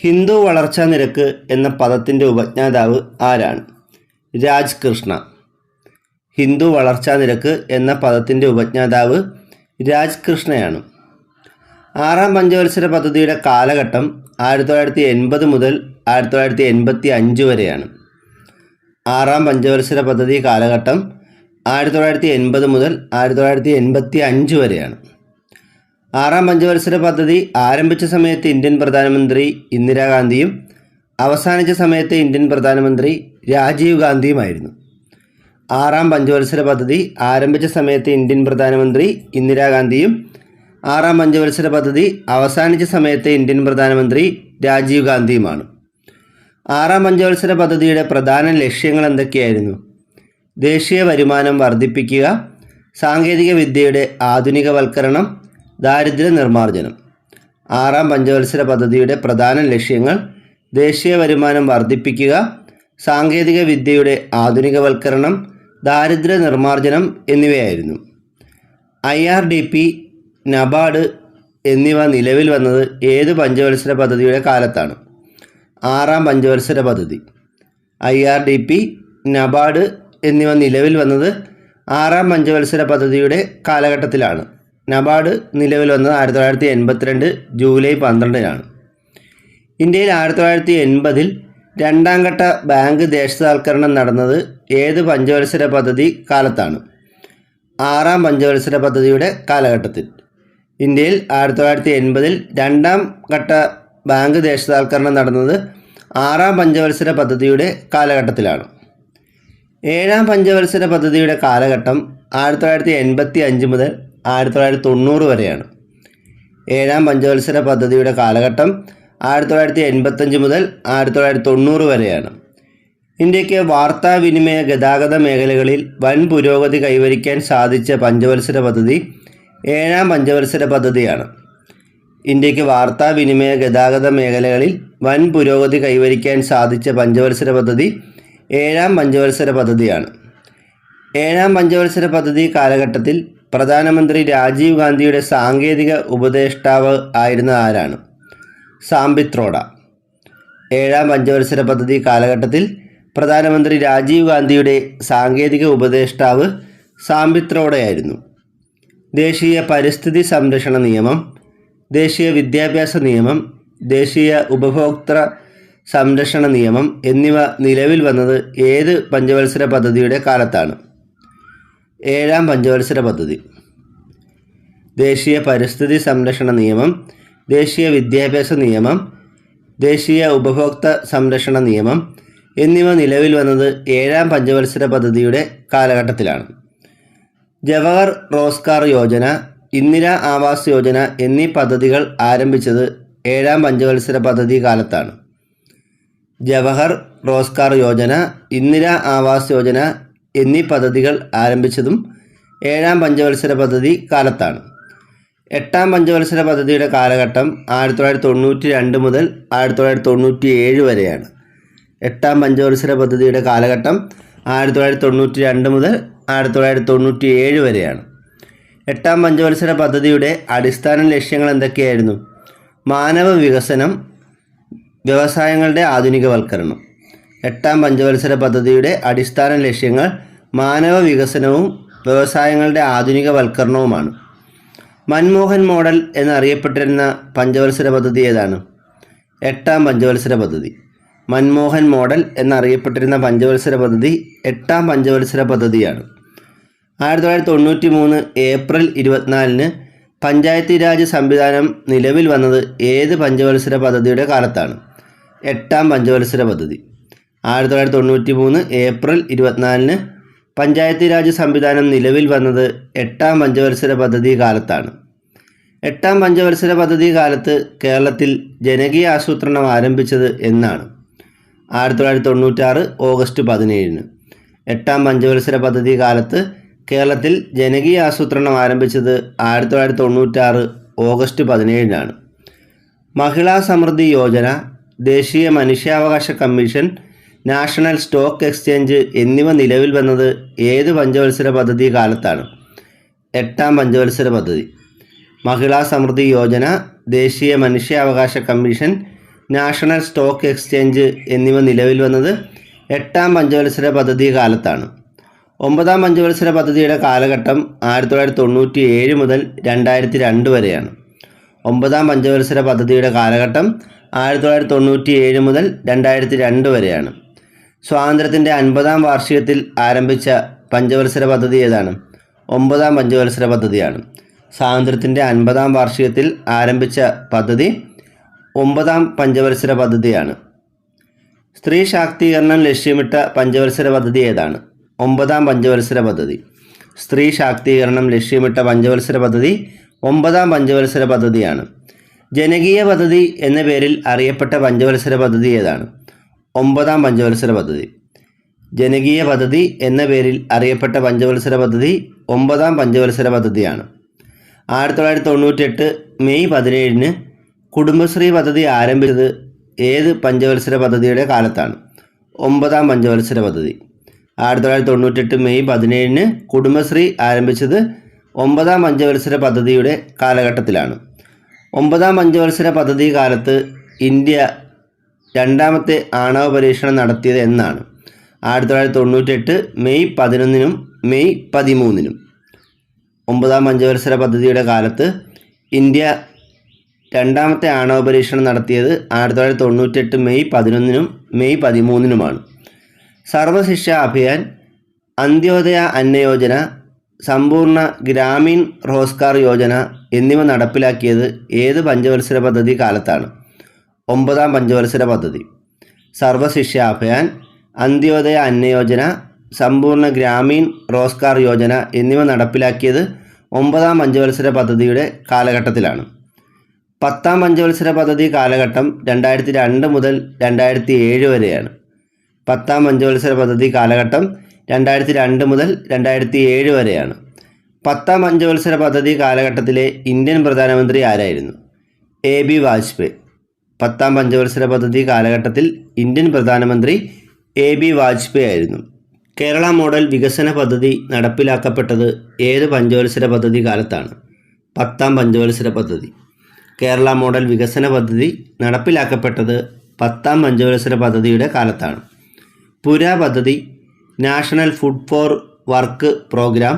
ഹിന്ദു വളർച്ചാ നിരക്ക് എന്ന പദത്തിന്റെ ഉപജ്ഞാതാവ് ആരാണ്? രാജ് കൃഷ്ണ. ഹിന്ദു വളർച്ചാ നിരക്ക് എന്ന പദത്തിന്റെ ഉപജ്ഞാതാവ് രാജ് കൃഷ്ണയാണ്. ആറാം പഞ്ചവത്സര പദ്ധതിയുടെ കാലഘട്ടം ആയിരത്തി തൊള്ളായിരത്തി എൺപത് മുതൽ ആയിരത്തി തൊള്ളായിരത്തി എൺപത്തി അഞ്ച് വരെയാണ്. ആറാം പഞ്ചവത്സര പദ്ധതി കാലഘട്ടം ആയിരത്തി തൊള്ളായിരത്തി എൺപത് മുതൽ ആയിരത്തി തൊള്ളായിരത്തി എൺപത്തി അഞ്ച് വരെയാണ്. ആറാം പഞ്ചവത്സര പദ്ധതി ആരംഭിച്ച സമയത്ത് ഇന്ത്യൻ പ്രധാനമന്ത്രി ഇന്ദിരാഗാന്ധിയും അവസാനിച്ച സമയത്ത് ഇന്ത്യൻ പ്രധാനമന്ത്രി രാജീവ് ഗാന്ധിയുമായിരുന്നു. ആറാം പഞ്ചവത്സര പദ്ധതി ആരംഭിച്ച സമയത്ത് ഇന്ത്യൻ പ്രധാനമന്ത്രി ഇന്ദിരാഗാന്ധിയും ആറാം പഞ്ചവത്സര പദ്ധതി അവസാനിച്ച സമയത്തെ ഇന്ത്യൻ പ്രധാനമന്ത്രി രാജീവ് ഗാന്ധിയുമാണ്. ആറാം പഞ്ചവത്സര പദ്ധതിയുടെ പ്രധാന ലക്ഷ്യങ്ങൾ എന്തൊക്കെയായിരുന്നു? ദേശീയ വരുമാനം വർദ്ധിപ്പിക്കുക സാങ്കേതിക വിദ്യയുടെ ആധുനികവൽക്കരണം ദാരിദ്ര്യ നിർമ്മാർജനം. ആറാം പഞ്ചവത്സര പദ്ധതിയുടെ പ്രധാന ലക്ഷ്യങ്ങൾ ദേശീയ വരുമാനം വർദ്ധിപ്പിക്കുക സാങ്കേതിക വിദ്യയുടെ ആധുനികവൽക്കരണം ദാരിദ്ര്യ നിർമ്മാർജനം എന്നിവയായിരുന്നു. I R D P NABARD എന്നിവ നിലവിൽ വന്നത് ഏത് പഞ്ചവത്സര പദ്ധതിയുടെ കാലത്താണ്? ആറാം പഞ്ചവത്സര പദ്ധതി. I R D P NABARD എന്നിവ നിലവിൽ വന്നത് ആറാം പഞ്ചവത്സര പദ്ധതിയുടെ കാലഘട്ടത്തിലാണ്. നബാർഡ് നിലവിൽ വന്നത് ആയിരത്തി തൊള്ളായിരത്തി എൺപത്തിരണ്ട് ജൂലൈ പന്ത്രണ്ടിനാണ്. ഇന്ത്യയിൽ ആയിരത്തി തൊള്ളായിരത്തി എൺപതിൽ രണ്ടാം ഘട്ട ബാങ്ക് ദേശസാൽക്കരണം നടന്നത് ഏത് പഞ്ചവത്സര പദ്ധതി കാലത്താണ്? ആറാം പഞ്ചവത്സര പദ്ധതിയുടെ കാലഘട്ടത്തിൽ. ഇന്ത്യയിൽ ആയിരത്തി തൊള്ളായിരത്തി എൺപതിൽ രണ്ടാം ഘട്ട ബാങ്ക് ദേശസാൽക്കരണം നടന്നത് ആറാം പഞ്ചവത്സര പദ്ധതിയുടെ കാലഘട്ടത്തിലാണ്. ഏഴാം പഞ്ചവത്സര പദ്ധതിയുടെ കാലഘട്ടം ആയിരത്തി തൊള്ളായിരത്തി എൺപത്തി അഞ്ച് മുതൽ ആയിരത്തി തൊള്ളായിരത്തി തൊണ്ണൂറ് വരെയാണ്. ഏഴാം പഞ്ചവത്സര പദ്ധതിയുടെ കാലഘട്ടം ആയിരത്തി തൊള്ളായിരത്തി എൺപത്തഞ്ച് മുതൽ ആയിരത്തി തൊള്ളായിരത്തി തൊണ്ണൂറ് വരെയാണ്. ഇന്ത്യയ്ക്ക് വാർത്താവിനിമയ ഗതാഗത മേഖലകളിൽ വൻ പുരോഗതി കൈവരിക്കാൻ സാധിച്ച പഞ്ചവത്സര പദ്ധതി ഏഴാം പഞ്ചവത്സര പദ്ധതിയാണ്. ഇന്ത്യയ്ക്ക് വാർത്താവിനിമയ ഗതാഗത മേഖലകളിൽ വൻ പുരോഗതി കൈവരിക്കാൻ സാധിച്ച പഞ്ചവത്സര പദ്ധതി ഏഴാം പഞ്ചവത്സര പദ്ധതിയാണ്. ഏഴാം പഞ്ചവത്സര പദ്ധതി കാലഘട്ടത്തിൽ പ്രധാനമന്ത്രി രാജീവ് ഗാന്ധിയുടെ സാങ്കേതിക ഉപദേഷ്ടാവ് ആയിരുന്ന ആരാണ്? സാംബിത്രോഡ ഏഴാം പഞ്ചവത്സര പദ്ധതി കാലഘട്ടത്തിൽ പ്രധാനമന്ത്രി രാജീവ് ഗാന്ധിയുടെ സാങ്കേതിക ഉപദേഷ്ടാവ് സാംബിത് റോഡയായിരുന്നു. ദേശീയ പരിസ്ഥിതി സംരക്ഷണ നിയമം ദേശീയ വിദ്യാഭ്യാസ നിയമം ദേശീയ ഉപഭോക്തൃ സംരക്ഷണ നിയമം എന്നിവ നിലവിൽ വന്നത് ഏത് പഞ്ചവത്സര പദ്ധതിയുടെ കാലത്താണ്? ഏഴാം പഞ്ചവത്സര പദ്ധതി. ദേശീയ പരിസ്ഥിതി സംരക്ഷണ നിയമം ദേശീയ വിദ്യാഭ്യാസ നിയമം ദേശീയ ഉപഭോക്തൃ സംരക്ഷണ നിയമം എന്നിവ നിലവിൽ വന്നത് ഏഴാം പഞ്ചവത്സര പദ്ധതിയുടെ കാലഘട്ടത്തിലാണ്. ജവഹർ റോസ്കാർ യോജന ഇന്ദിരാ ആവാസ് യോജന എന്നീ പദ്ധതികൾ ആരംഭിച്ചത് ഏഴാം പഞ്ചവത്സര പദ്ധതി കാലത്താണ്. ജവഹർ റോസ്കാർ യോജന ഇന്ദിരാ ആവാസ് യോജന എന്നീ പദ്ധതികൾ ആരംഭിച്ചതും ഏഴാം പഞ്ചവത്സര പദ്ധതി കാലത്താണ്. എട്ടാം പഞ്ചവത്സര പദ്ധതിയുടെ കാലഘട്ടം ആയിരത്തി തൊള്ളായിരത്തി തൊണ്ണൂറ്റി രണ്ട് മുതൽ ആയിരത്തി തൊള്ളായിരത്തി തൊണ്ണൂറ്റി ഏഴ് വരെയാണ്. എട്ടാം പഞ്ചവത്സര പദ്ധതിയുടെ കാലഘട്ടം ആയിരത്തി തൊള്ളായിരത്തി തൊണ്ണൂറ്റി രണ്ട് മുതൽ ആയിരത്തി തൊള്ളായിരത്തി തൊണ്ണൂറ്റി ഏഴ് വരെയാണ്. എട്ടാം പഞ്ചവത്സര പദ്ധതിയുടെ അടിസ്ഥാന ലക്ഷ്യങ്ങൾ എന്തൊക്കെയായിരുന്നു? മാനവ വികസനം വ്യവസായങ്ങളുടെ ആധുനികവൽക്കരണം. എട്ടാം പഞ്ചവത്സര പദ്ധതിയുടെ അടിസ്ഥാന ലക്ഷ്യങ്ങൾ മാനവ വികസനവും വ്യവസായങ്ങളുടെ ആധുനികവൽക്കരണവുമാണ്. മൻമോഹൻ മോഡൽ എന്നറിയപ്പെട്ടിരുന്ന പഞ്ചവത്സര പദ്ധതി ഏതാണ്? എട്ടാം പഞ്ചവത്സര പദ്ധതി. മൻമോഹൻ മോഡൽ എന്നറിയപ്പെട്ടിരുന്ന പഞ്ചവത്സര പദ്ധതി എട്ടാം പഞ്ചവത്സര പദ്ധതിയാണ്. ആയിരത്തി തൊള്ളായിരത്തി തൊണ്ണൂറ്റി മൂന്ന് ഏപ്രിൽ ഇരുപത്തിനാലിന് പഞ്ചായത്തി രാജ് സംവിധാനം നിലവിൽ വന്നത് ഏത് പഞ്ചവത്സര പദ്ധതിയുടെ കാലത്താണ്? എട്ടാം പഞ്ചവത്സര പദ്ധതി. ആയിരത്തി തൊള്ളായിരത്തി തൊണ്ണൂറ്റി മൂന്ന് ഏപ്രിൽ ഇരുപത്തിനാലിന് പഞ്ചായത്തി രാജ് സംവിധാനം നിലവിൽ വന്നത് എട്ടാം പഞ്ചവത്സര പദ്ധതി കാലത്താണ്. എട്ടാം പഞ്ചവത്സര പദ്ധതി കാലത്ത് കേരളത്തിൽ ജനകീയ ആസൂത്രണം ആരംഭിച്ചത് എന്നാണ്. ആയിരത്തി തൊള്ളായിരത്തി തൊണ്ണൂറ്റാറ് ഓഗസ്റ്റ് പതിനേഴിന്. എട്ടാം പഞ്ചവത്സര പദ്ധതി കാലത്ത് കേരളത്തിൽ ജനകീയ ആസൂത്രണം ആരംഭിച്ചത് ആയിരത്തി തൊള്ളായിരത്തി തൊണ്ണൂറ്റാറ് ഓഗസ്റ്റ് പതിനേഴിനാണ്. മഹിളാ സമൃദ്ധി യോജന ദേശീയ മനുഷ്യാവകാശ കമ്മീഷൻ നാഷണൽ സ്റ്റോക്ക് എക്സ്ചേഞ്ച് എന്നിവ നിലവിൽ വന്നത് ഏത് പഞ്ചവത്സര പദ്ധതി കാലത്താണ്? എട്ടാം പഞ്ചവത്സര പദ്ധതി. മഹിളാ സമൃദ്ധി യോജന ദേശീയ മനുഷ്യാവകാശ കമ്മീഷൻ നാഷണൽ സ്റ്റോക്ക് എക്സ്ചേഞ്ച് എന്നിവ നിലവിൽ വന്നത് എട്ടാം പഞ്ചവത്സര പദ്ധതി കാലത്താണ്. ഒമ്പതാം പഞ്ചവത്സര പദ്ധതിയുടെ കാലഘട്ടം ആയിരത്തി തൊള്ളായിരത്തി തൊണ്ണൂറ്റി ഏഴ് മുതൽ രണ്ടായിരത്തി രണ്ട് വരെയാണ്. ഒമ്പതാം പഞ്ചവത്സര പദ്ധതിയുടെ കാലഘട്ടം ആയിരത്തി തൊള്ളായിരത്തി തൊണ്ണൂറ്റി ഏഴ് മുതൽ രണ്ടായിരത്തി രണ്ട് വരെയാണ്. സ്വാതന്ത്ര്യത്തിന്റെ അൻപതാം വാർഷികത്തിൽ ആരംഭിച്ച പഞ്ചവത്സര പദ്ധതി ഏതാണ്? ഒമ്പതാം പഞ്ചവത്സര പദ്ധതിയാണ്. സ്വാതന്ത്ര്യത്തിന്റെ അൻപതാം വാർഷികത്തിൽ ആരംഭിച്ച പദ്ധതി ഒമ്പതാം പഞ്ചവത്സര പദ്ധതിയാണ്. സ്ത്രീ ശാക്തീകരണം ലക്ഷ്യമിട്ട പഞ്ചവത്സര പദ്ധതി ഏതാണ്? ഒമ്പതാം പഞ്ചവത്സര പദ്ധതി. സ്ത്രീ ശാക്തീകരണം ലക്ഷ്യമിട്ട പഞ്ചവത്സര പദ്ധതി ഒമ്പതാം പഞ്ചവത്സര പദ്ധതിയാണ്. ജനകീയ പദ്ധതി എന്ന പേരിൽ അറിയപ്പെട്ട പഞ്ചവത്സര പദ്ധതി ഏതാണ്? ഒമ്പതാം പഞ്ചവത്സര പദ്ധതി. ജനകീയ പദ്ധതി എന്ന പേരിൽ അറിയപ്പെട്ട പഞ്ചവത്സര പദ്ധതി ഒമ്പതാം പഞ്ചവത്സര പദ്ധതിയാണ്. ആയിരത്തി തൊള്ളായിരത്തി തൊണ്ണൂറ്റെട്ട് മെയ് പതിനേഴിന് കുടുംബശ്രീ പദ്ധതി ആരംഭിച്ചത് ഏത് പഞ്ചവത്സര പദ്ധതിയുടെ കാലത്താണ്? ഒമ്പതാം പഞ്ചവത്സര പദ്ധതി. ആയിരത്തി തൊള്ളായിരത്തി തൊണ്ണൂറ്റെട്ട് മെയ് പതിനേഴിന് കുടുംബശ്രീ ആരംഭിച്ചത് ഒമ്പതാം പഞ്ചവത്സര പദ്ധതിയുടെ കാലഘട്ടത്തിലാണ്. ഒമ്പതാം പഞ്ചവത്സര പദ്ധതി കാലത്ത് ഇന്ത്യ രണ്ടാമത്തെ ആണവ പരീക്ഷണം നടത്തിയത് എന്നാണ്. ആയിരത്തി തൊള്ളായിരത്തി തൊണ്ണൂറ്റെട്ട് മെയ് പതിനൊന്നിനും മെയ് പതിമൂന്നിനും. ഒമ്പതാം പഞ്ചവത്സര പദ്ധതിയുടെ കാലത്ത് ഇന്ത്യ രണ്ടാമത്തെ ആണവ പരീക്ഷണം നടത്തിയത് ആയിരത്തി തൊള്ളായിരത്തി തൊണ്ണൂറ്റെട്ട് മെയ് പതിനൊന്നിനും മെയ് പതിമൂന്നിനുമാണ്. സർവശിക്ഷ അഭിയാൻ അന്ത്യോദയ അന്നയോജന സമ്പൂർണ ഗ്രാമീൺ റോസ്കാർ യോജന എന്നിവ നടപ്പിലാക്കിയത് ഏത് പഞ്ചവത്സര പദ്ധതി കാലത്താണ്? ഒമ്പതാം പഞ്ചവത്സര പദ്ധതി. സർവശിക്ഷ അഭിയാൻ അന്ത്യോദയ അന്നയോജന സമ്പൂർണ ഗ്രാമീൺ റോസ്കാർ യോജന എന്നിവ നടപ്പിലാക്കിയത് ഒമ്പതാം പഞ്ചവത്സര പദ്ധതിയുടെ കാലഘട്ടത്തിലാണ്. പത്താം പഞ്ചവത്സര പദ്ധതി കാലഘട്ടം രണ്ടായിരത്തി രണ്ട് മുതൽ രണ്ടായിരത്തി ഏഴ് വരെയാണ്. പത്താം പഞ്ചവത്സര പദ്ധതി കാലഘട്ടം രണ്ടായിരത്തി രണ്ട് മുതൽ രണ്ടായിരത്തി ഏഴ് വരെയാണ്. പത്താം പഞ്ചവത്സര പദ്ധതി കാലഘട്ടത്തിലെ ഇന്ത്യൻ പ്രധാനമന്ത്രി ആരായിരുന്നു? എ ബി വാജ്പേയി പത്താം പഞ്ചവത്സര പദ്ധതി കാലഘട്ടത്തിൽ ഇന്ത്യൻ പ്രധാനമന്ത്രി എ ബി വാജ്പേയി ആയിരുന്നു. കേരള മോഡൽ വികസന പദ്ധതി നടപ്പിലാക്കപ്പെട്ടത് ഏത് പഞ്ചവത്സര പദ്ധതി കാലത്താണ്? പത്താം പഞ്ചവത്സര പദ്ധതി. കേരള മോഡൽ വികസന പദ്ധതി നടപ്പിലാക്കപ്പെട്ടത് പത്താം പഞ്ചവത്സര പദ്ധതിയുടെ കാലത്താണ്. പുര പദ്ധതി national food for work programme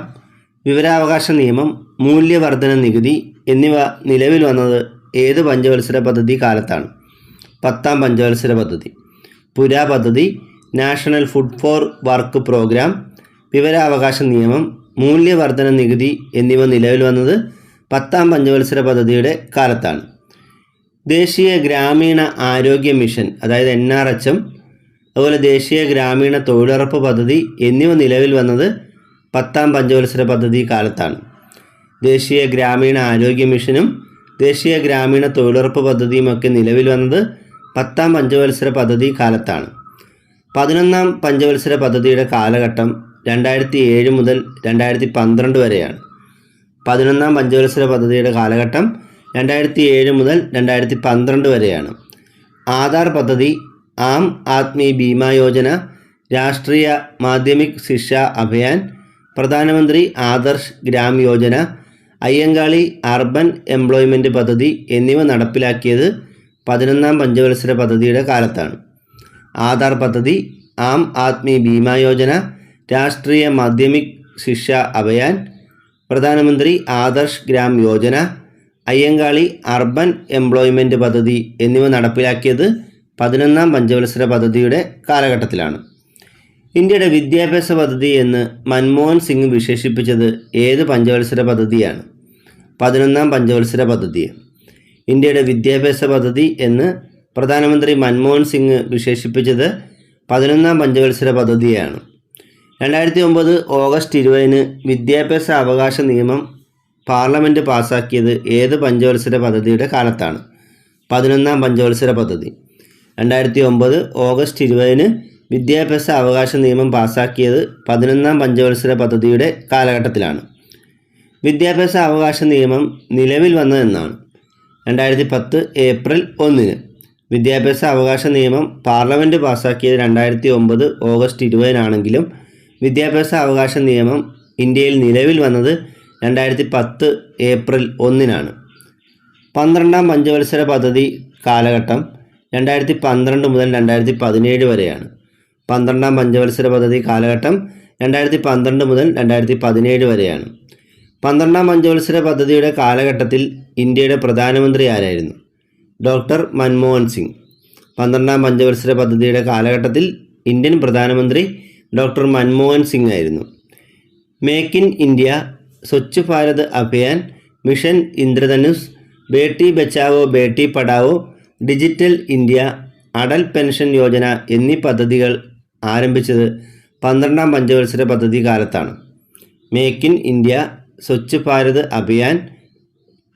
വിവരാവകാശ നിയമം മൂല്യവർധന നികുതി എന്നിവ നിലവിൽ വന്നത് ഏത് പഞ്ചവത്സര പദ്ധതി കാലത്താണ്? പത്താം പഞ്ചവത്സര പദ്ധതി. പുര പദ്ധതി national food for work programme വിവരാവകാശ നിയമം മൂല്യവർധന നികുതി എന്നിവ നിലവിൽ വന്നത് പത്താം പഞ്ചവത്സര പദ്ധതിയുടെ കാലത്താണ്. ദേശീയ ഗ്രാമീണ ആരോഗ്യ മിഷൻ അതായത് എൻ ആർ എച്ച് എം അതുപോലെ ദേശീയ ഗ്രാമീണ തൊഴിലുറപ്പ് പദ്ധതി എന്നിവ നിലവിൽ വന്നത് പത്താം പഞ്ചവത്സര പദ്ധതി കാലത്താണ്. ദേശീയ ഗ്രാമീണ ആരോഗ്യ മിഷനും ദേശീയ ഗ്രാമീണ തൊഴിലുറപ്പ് പദ്ധതിയുമൊക്കെ നിലവിൽ വന്നത് പത്താം പഞ്ചവത്സര പദ്ധതി കാലത്താണ്. പതിനൊന്നാം പഞ്ചവത്സര പദ്ധതിയുടെ കാലഘട്ടം രണ്ടായിരത്തി ഏഴ് മുതൽ രണ്ടായിരത്തി പന്ത്രണ്ട് വരെയാണ്. പതിനൊന്നാം പഞ്ചവത്സര പദ്ധതിയുടെ കാലഘട്ടം രണ്ടായിരത്തി ഏഴ് മുതൽ രണ്ടായിരത്തി പന്ത്രണ്ട് വരെയാണ്. ആധാർ പദ്ധതി ആം ആദ്മി ഭീമാ യോജന രാഷ്ട്രീയ മാധ്യമിക് ശിക്ഷ അഭിയാൻ പ്രധാനമന്ത്രി ആദർശ് ഗ്രാം യോജന അയ്യങ്കാളി അർബൻ എംപ്ലോയ്മെന്റ് പദ്ധതി എന്നിവ നടപ്പിലാക്കിയത് പതിനൊന്നാം പഞ്ചവത്സര പദ്ധതിയുടെ കാലത്താണ്. ആധാർ പദ്ധതി ആം ആദ്മി ഭീമാ യോജന രാഷ്ട്രീയ മാധ്യമിക് ശിക്ഷ അഭിയാൻ പ്രധാനമന്ത്രി ആദർശ് ഗ്രാം യോജന അയ്യങ്കാളി അർബൻ എംപ്ലോയ്മെന്റ് പദ്ധതി എന്നിവ നടപ്പിലാക്കിയത് പതിനൊന്നാം പഞ്ചവത്സര പദ്ധതിയുടെ കാലഘട്ടത്തിലാണ്. ഇന്ത്യയുടെ വിദ്യാഭ്യാസ പദ്ധതി എന്ന് മൻമോഹൻ സിംഗ് വിശേഷിപ്പിച്ചത് ഏത് പഞ്ചവത്സര പദ്ധതിയാണ്? പതിനൊന്നാം പഞ്ചവത്സര പദ്ധതി. ഇന്ത്യയുടെ വിദ്യാഭ്യാസ പദ്ധതി എന്ന് പ്രധാനമന്ത്രി മൻമോഹൻ സിംഗ് വിശേഷിപ്പിച്ചത് പതിനൊന്നാം പഞ്ചവത്സര പദ്ധതിയാണ്. രണ്ടായിരത്തി ഒമ്പത് ഓഗസ്റ്റ് ഇരുപതിന് വിദ്യാഭ്യാസ അവകാശ നിയമം പാർലമെന്റ് പാസാക്കിയത് ഏത് പഞ്ചവത്സര പദ്ധതിയുടെ കാലത്താണ്? പതിനൊന്നാം പഞ്ചവത്സര പദ്ധതി. രണ്ടായിരത്തി ഒമ്പത് ഓഗസ്റ്റ് ഇരുപതിന് വിദ്യാഭ്യാസ അവകാശ നിയമം പാസാക്കിയത് പതിനൊന്നാം പഞ്ചവത്സര പദ്ധതിയുടെ കാലഘട്ടത്തിലാണ്. വിദ്യാഭ്യാസ അവകാശ നിയമം നിലവിൽ വന്നതെന്നാണ് രണ്ടായിരത്തി പത്ത് ഏപ്രിൽ ഒന്നിന് വിദ്യാഭ്യാസ അവകാശ നിയമം പാർലമെന്റ് പാസാക്കിയത് രണ്ടായിരത്തി ഒമ്പത് ഓഗസ്റ്റ് ഇരുപതിനാണെങ്കിലും വിദ്യാഭ്യാസ അവകാശ നിയമം ഇന്ത്യയിൽ നിലവിൽ വന്നത് രണ്ടായിരത്തി പത്ത് ഏപ്രിൽ ഒന്നിനാണ്. പന്ത്രണ്ടാം പഞ്ചവത്സര പദ്ധതി കാലഘട്ടം രണ്ടായിരത്തി പന്ത്രണ്ട് മുതൽ രണ്ടായിരത്തി പതിനേഴ് വരെയാണ്. പന്ത്രണ്ടാം പഞ്ചവത്സര പദ്ധതി കാലഘട്ടം രണ്ടായിരത്തി പന്ത്രണ്ട് മുതൽ രണ്ടായിരത്തി പതിനേഴ് വരെയാണ്. പന്ത്രണ്ടാം പഞ്ചവത്സര പദ്ധതിയുടെ കാലഘട്ടത്തിൽ ഇന്ത്യയുടെ പ്രധാനമന്ത്രി ആരായിരുന്നു? ഡോക്ടർ മൻമോഹൻ സിംഗ്. പന്ത്രണ്ടാം പഞ്ചവത്സര പദ്ധതിയുടെ കാലഘട്ടത്തിൽ ഇന്ത്യൻ പ്രധാനമന്ത്രി ഡോക്ടർ മൻമോഹൻ സിംഗ് ആയിരുന്നു. Make in India Swachh Bharat Abhiyan mission Indradhanush Beti Bachao Beti Padhao digital India Atal pension Yojana എന്നീ പദ്ധതികൾ ആരംഭിച്ചത് പന്ത്രണ്ടാം പഞ്ചവത്സര പദ്ധതി കാലത്താണ്. Make in India Swachh Bharat Abhiyan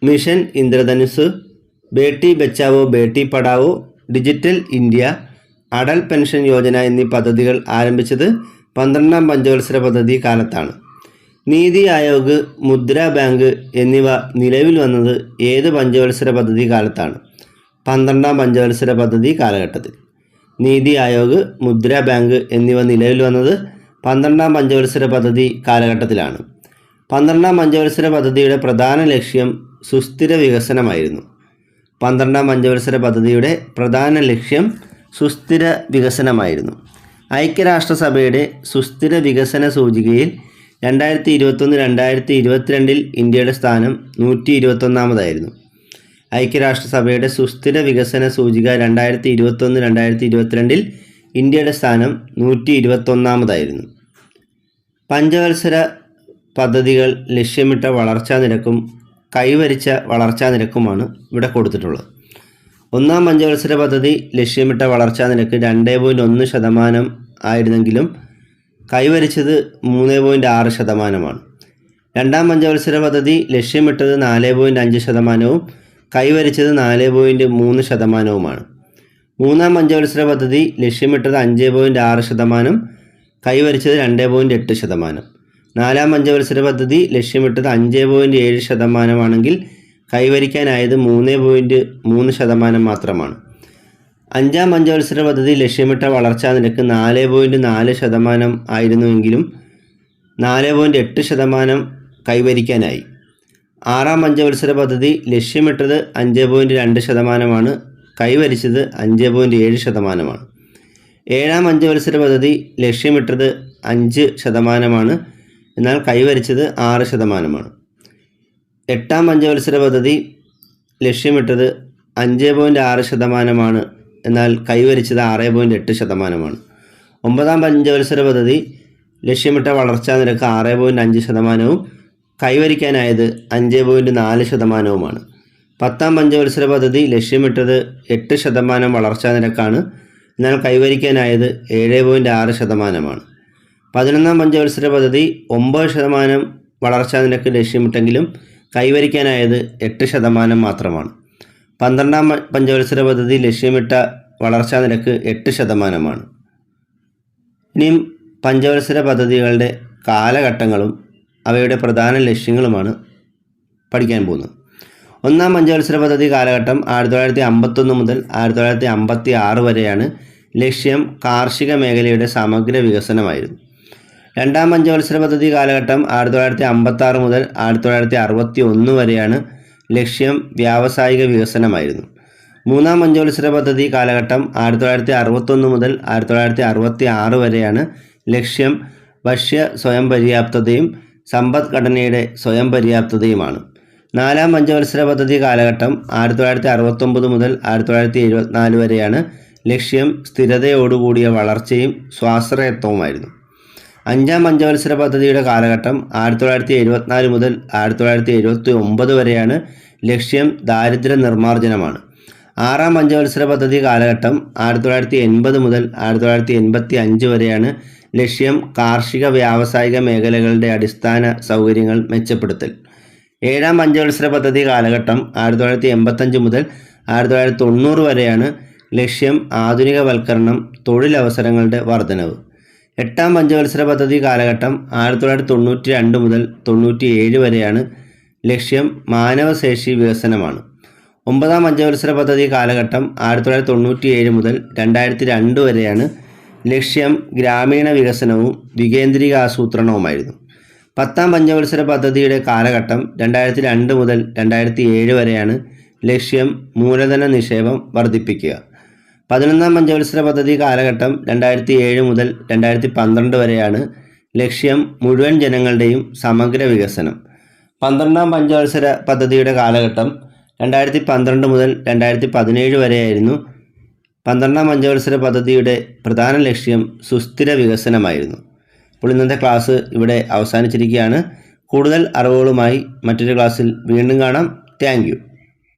mission Indradhanush Beti Bachao Beti Padhao digital India Atal pension Yojana എന്നീ പദ്ധതികൾ ആരംഭിച്ചത് പന്ത്രണ്ടാം പഞ്ചവത്സര പദ്ധതി കാലത്താണ്. നീതി ആയോഗ് മുദ്ര ബാങ്ക് എന്നിവ നിലവിൽ വന്നത് ഏത് പഞ്ചവത്സര പദ്ധതി കാലത്താണ്. പന്ത്രണ്ടാം പഞ്ചവത്സര പദ്ധതി കാലഘട്ടത്തിൽ. നീതി ആയോഗ് മുദ്ര ബാങ്ക് എന്നിവ നിലവിൽ വന്നത് പന്ത്രണ്ടാം പഞ്ചവത്സര പദ്ധതി കാലഘട്ടത്തിലാണ്. പന്ത്രണ്ടാം പഞ്ചവത്സര പദ്ധതിയുടെ പ്രധാന ലക്ഷ്യം സുസ്ഥിര വികസനമായിരുന്നു. പന്ത്രണ്ടാം പഞ്ചവത്സര പദ്ധതിയുടെ പ്രധാന ലക്ഷ്യം സുസ്ഥിര വികസനമായിരുന്നു. ഐക്യരാഷ്ട്രസഭയുടെ സുസ്ഥിര വികസന സൂചികയിൽ രണ്ടായിരത്തി ഇരുപത്തൊന്ന് രണ്ടായിരത്തി ഇരുപത്തിരണ്ടിൽ ഇന്ത്യയുടെ സ്ഥാനം നൂറ്റി ഇരുപത്തൊന്നാമതായിരുന്നു ഐക്യരാഷ്ട്രസഭയുടെ സുസ്ഥിര വികസന സൂചിക രണ്ടായിരത്തി ഇരുപത്തൊന്ന് രണ്ടായിരത്തി ഇരുപത്തിരണ്ടിൽ ഇന്ത്യയുടെ സ്ഥാനം നൂറ്റി ഇരുപത്തൊന്നാമതായിരുന്നു പഞ്ചവത്സര പദ്ധതികൾ ലക്ഷ്യമിട്ട വളർച്ചാ നിരക്കും കൈവരിച്ച വളർച്ചാ നിരക്കുമാണ് ഇവിടെ കൊടുത്തിട്ടുള്ളത്. ഒന്നാം പഞ്ചവത്സര പദ്ധതി ലക്ഷ്യമിട്ട വളർച്ചാ നിരക്ക് രണ്ട് പോയിന്റ് ഒന്ന് ശതമാനം ആയിരുന്നെങ്കിലും കൈവരിച്ചത് മൂന്ന് പോയിന്റ് ആറ് ശതമാനമാണ്. രണ്ടാം പഞ്ചവത്സര പദ്ധതി ലക്ഷ്യമിട്ടത് നാല് പോയിന്റ് അഞ്ച് ശതമാനവും കൈവരിച്ചത് നാല് പോയിന്റ് മൂന്ന് ശതമാനവുമാണ്. മൂന്നാം പഞ്ചവത്സര പദ്ധതി ലക്ഷ്യമിട്ടത് അഞ്ച് പോയിന്റ് ആറ് ശതമാനം കൈവരിച്ചത് രണ്ട് പോയിന്റ് എട്ട് ശതമാനം. നാലാം പഞ്ചവത്സര പദ്ധതി ലക്ഷ്യമിട്ടത് അഞ്ച് പോയിന്റ് ഏഴ് ശതമാനമാണെങ്കിൽ കൈവരിക്കാനായത് മൂന്ന് പോയിന്റ് മൂന്ന് ശതമാനം മാത്രമാണ്. അഞ്ചാം പഞ്ചവത്സര പദ്ധതി ലക്ഷ്യമിട്ട വളർച്ചാ നിരക്ക് നാല് പോയിന്റ് നാല് ശതമാനം ആയിരുന്നുവെങ്കിലും നാല് പോയിന്റ് എട്ട് ശതമാനം കൈവരിക്കാനായി. ആറാം പഞ്ചവത്സര പദ്ധതി ലക്ഷ്യമിട്ടത് അഞ്ച് പോയിന്റ് രണ്ട് ശതമാനമാണ് കൈവരിച്ചത് അഞ്ച് പോയിന്റ് ഏഴ് ശതമാനമാണ്. ഏഴാം പഞ്ചവത്സര പദ്ധതി ലക്ഷ്യമിട്ടത് അഞ്ച് ശതമാനമാണ് എന്നാൽ കൈവരിച്ചത് ആറ് ശതമാനമാണ്. എട്ടാം പഞ്ചവത്സര പദ്ധതി ലക്ഷ്യമിട്ടത് അഞ്ച് പോയിന്റ് ആറ് ശതമാനമാണ്. എന്നാൽ കൈവരിച്ചത് ആറ് പോയിന്റ് എട്ട് ശതമാനമാണ്. ഒമ്പതാം പഞ്ചവത്സര പദ്ധതി ലക്ഷ്യമിട്ട വളർച്ചാ നിരക്ക് ആറ് പോയിന്റ് അഞ്ച് ശതമാനവും കൈവരിക്കാനായത് അഞ്ച് പോയിന്റ് നാല് ശതമാനവുമാണ്. പത്താം പഞ്ചവത്സര പദ്ധതി ലക്ഷ്യമിട്ടത് എട്ട് ശതമാനം വളർച്ചാ നിരക്കാണ്. എന്നാൽ കൈവരിക്കാനായത് ഏഴ് പോയിന്റ് ആറ് ശതമാനമാണ്. പതിനൊന്നാം പഞ്ചവത്സര പദ്ധതി ഒമ്പത് ശതമാനം വളർച്ചാ നിരക്ക് ലക്ഷ്യമിട്ടെങ്കിലും കൈവരിക്കാനായത് എട്ട് ശതമാനം മാത്രമാണ്. പന്ത്രണ്ടാം പഞ്ചവത്സര പദ്ധതി ലക്ഷ്യമിട്ട വളർച്ചാ നിരക്ക് എട്ട് ശതമാനമാണ്. ഇനിയും പഞ്ചവത്സര പദ്ധതികളുടെ കാലഘട്ടങ്ങളും അവയുടെ പ്രധാന ലക്ഷ്യങ്ങളുമാണ് പഠിക്കാൻ പോകുന്നത്. ഒന്നാം പഞ്ചവത്സര പദ്ധതി കാലഘട്ടം ആയിരത്തി തൊള്ളായിരത്തി അമ്പത്തൊന്ന് മുതൽ ആയിരത്തി തൊള്ളായിരത്തി അമ്പത്തി ആറ് വരെയാണ് ലക്ഷ്യം കാർഷിക മേഖലയുടെ സമഗ്ര വികസനമായിരുന്നു. രണ്ടാം പഞ്ചവത്സര പദ്ധതി കാലഘട്ടം ആയിരത്തി തൊള്ളായിരത്തി അമ്പത്തി ആറ് മുതൽ ആയിരത്തി തൊള്ളായിരത്തി അറുപത്തി ഒന്ന് വരെയാണ് ലക്ഷ്യം വ്യാവസായിക വികസനമായിരുന്നു. മൂന്നാം പഞ്ചവത്സര പദ്ധതി കാലഘട്ടം ആയിരത്തി തൊള്ളായിരത്തി അറുപത്തൊന്ന് മുതൽ ആയിരത്തി തൊള്ളായിരത്തി അറുപത്തി ആറ് വരെയാണ് ലക്ഷ്യം ഭക്ഷ്യ സ്വയം പര്യാപ്തതയും സമ്പദ്ഘടനയുടെ സ്വയം പര്യാപ്തതയുമാണ്. നാലാം പഞ്ചവത്സര പദ്ധതി കാലഘട്ടം ആയിരത്തി തൊള്ളായിരത്തി അറുപത്തൊമ്പത് മുതൽ ആയിരത്തി തൊള്ളായിരത്തി എഴുപത്തിനാല് വരെയാണ് ലക്ഷ്യം സ്ഥിരതയോടുകൂടിയ വളർച്ചയും സ്വാശ്രയത്വവുമായിരുന്നു. അഞ്ചാം പഞ്ചവത്സര പദ്ധതിയുടെ കാലഘട്ടം ആയിരത്തി തൊള്ളായിരത്തി എഴുപത്തിനാല് മുതൽ ആയിരത്തി തൊള്ളായിരത്തി എഴുപത്തി ഒമ്പത് വരെയാണ് ലക്ഷ്യം ദാരിദ്ര്യ നിർമ്മാർജനമാണ് ആറാം പഞ്ചവത്സര പദ്ധതി കാലഘട്ടം ആയിരത്തി തൊള്ളായിരത്തി എൺപത് മുതൽ ആയിരത്തി തൊള്ളായിരത്തി എൺപത്തി അഞ്ച് വരെയാണ് ലക്ഷ്യം കാർഷിക വ്യാവസായിക മേഖലകളുടെ അടിസ്ഥാന സൗകര്യങ്ങൾ മെച്ചപ്പെടുത്തൽ. ഏഴാം പഞ്ചവത്സര പദ്ധതി കാലഘട്ടം ആയിരത്തി തൊള്ളായിരത്തി എൺപത്തഞ്ച് മുതൽ ആയിരത്തി തൊള്ളായിരത്തി തൊണ്ണൂറ് വരെയാണ് ലക്ഷ്യം ആധുനികവൽക്കരണം തൊഴിലവസരങ്ങളുടെ വർധനവ്. എട്ടാം പഞ്ചവത്സര പദ്ധതി കാലഘട്ടം ആയിരത്തി തൊള്ളായിരത്തി തൊണ്ണൂറ്റി രണ്ട് മുതൽ തൊണ്ണൂറ്റി ഏഴ് വരെയാണ് ലക്ഷ്യം മാനവശേഷി വികസനമാണ്. ഒമ്പതാം പഞ്ചവത്സര പദ്ധതി കാലഘട്ടം ആയിരത്തി തൊള്ളായിരത്തി തൊണ്ണൂറ്റി ഏഴ് മുതൽ രണ്ടായിരത്തി രണ്ട് വരെയാണ് ലക്ഷ്യം ഗ്രാമീണ വികസനവും വികേന്ദ്രീക ആസൂത്രണവുമായിരുന്നു പത്താം പഞ്ചവത്സര പദ്ധതിയുടെ കാലഘട്ടം രണ്ടായിരത്തി രണ്ട് മുതൽ രണ്ടായിരത്തി ഏഴ് വരെയാണ് ലക്ഷ്യം മൂലധന നിക്ഷേപം വർദ്ധിപ്പിക്കുക. പതിനൊന്നാം പഞ്ചവത്സര പദ്ധതി കാലഘട്ടം രണ്ടായിരത്തി ഏഴ് മുതൽ രണ്ടായിരത്തി പന്ത്രണ്ട് വരെയാണ് ലക്ഷ്യം മുഴുവൻ ജനങ്ങളുടെയും സമഗ്ര വികസനം. പന്ത്രണ്ടാം പഞ്ചവത്സര പദ്ധതിയുടെ കാലഘട്ടം രണ്ടായിരത്തി പന്ത്രണ്ട് മുതൽ രണ്ടായിരത്തി പതിനേഴ് വരെയായിരുന്നു. പന്ത്രണ്ടാം പഞ്ചവത്സര പദ്ധതിയുടെ പ്രധാന ലക്ഷ്യം സുസ്ഥിര വികസനമായിരുന്നു. അപ്പോൾ ഇന്നത്തെ ക്ലാസ് ഇവിടെ അവസാനിച്ചിരിക്കുകയാണ്. കൂടുതൽ അറിവുകളുമായി മറ്റൊരു ക്ലാസ്സിൽ വീണ്ടും കാണാം. താങ്ക്